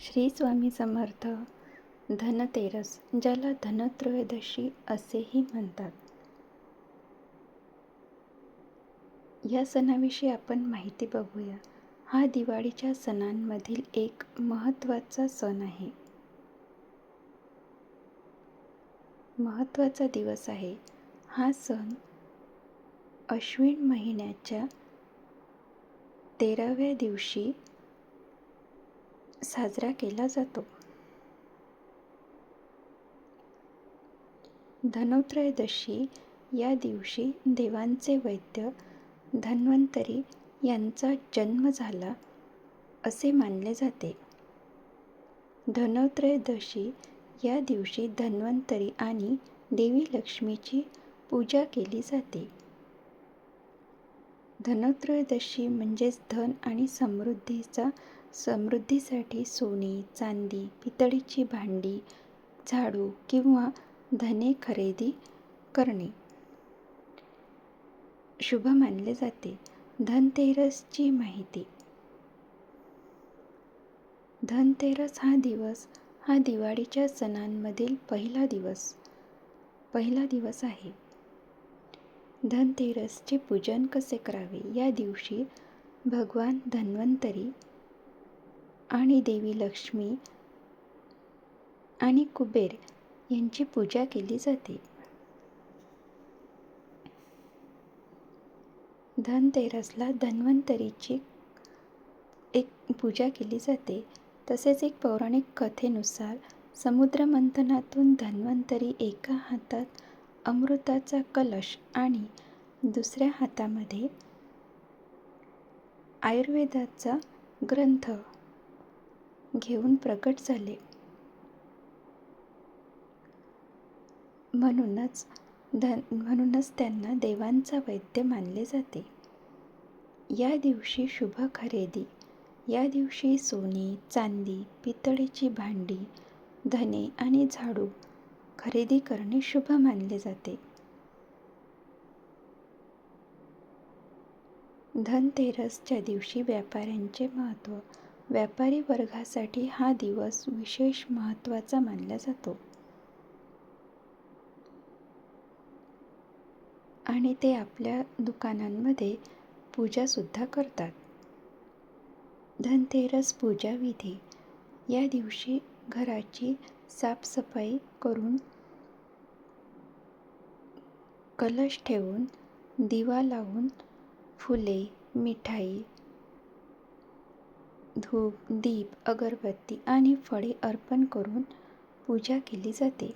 श्री स्वामी समर्थ. धनतेरस ज्याला धनत्रयोदशी असेही म्हणतात. या सणाविषयी आपण माहिती बघूया. हा दिवाळीच्या सणांमधील एक महत्त्वाचा सण आहे. महत्त्वाचा दिवस आहे. हा सण अश्विन महिन्याच्या तेराव्या दिवशी साजरा केला जातो. धनोत्रयोदशी या दिवशी देवांचे वैद्य धन्वंतरी यांचा जन्म झाला असे मानले जाते. धनोत्रयोदशी या दिवशी धन्वंतरी आणि देवी लक्ष्मीची पूजा केली जाते. धनोत्रयोदशी म्हणजेच धन आणि समृद्धीचा समृद्धीसाठी सोने चांदी पितळीची भांडी झाडू किंवा धने खरेदी करणे. शुभ मानले जाते. धनतेरसची माहिती. धनतेरस हा दिवस हा दिवाळीच्या सणांमधील पहिला दिवस पहिला दिवस आहे. धनतेरसचे पूजन कसे करावे? या दिवशी भगवान धन्वंतरी आणि देवी लक्ष्मी आणि कुबेर यांची पूजा केली जाते. धनतेरसला धन्वंतरीची एक पूजा केली जाते. तसेच एक पौराणिक कथेनुसार समुद्रमंथनातून धन्वंतरी एका हातात अमृताचा कलश आणि दुसऱ्या हातामध्ये आयुर्वेदाचा ग्रंथ घेऊन प्रकट झाले. म्हणूनच धन म्हणूनच त्यांना देवांचा वैद्य मानले जाते. या दिवशी शुभ खरेदी या दिवशी सोने चांदी पितळेची भांडी धने आणि झाडू खरेदी करणे शुभ मानले जाते. धनतेरसच्या दिवशी व्यापाऱ्यांचे महत्त्व व्यापारी वर्गासाठी हा दिवस विशेष महत्त्वाचा मानला जातो. आणि ते आपल्या दुकानांमध्ये पूजासुद्धा करतात. धनतेरस पूजा विधी या दिवशी घराची साफसफाई करून कलश ठेवून दिवा लावून फुले मिठाई धूप दीप अगरबत्ती आणि फळे अर्पण करून पूजा केली जाते.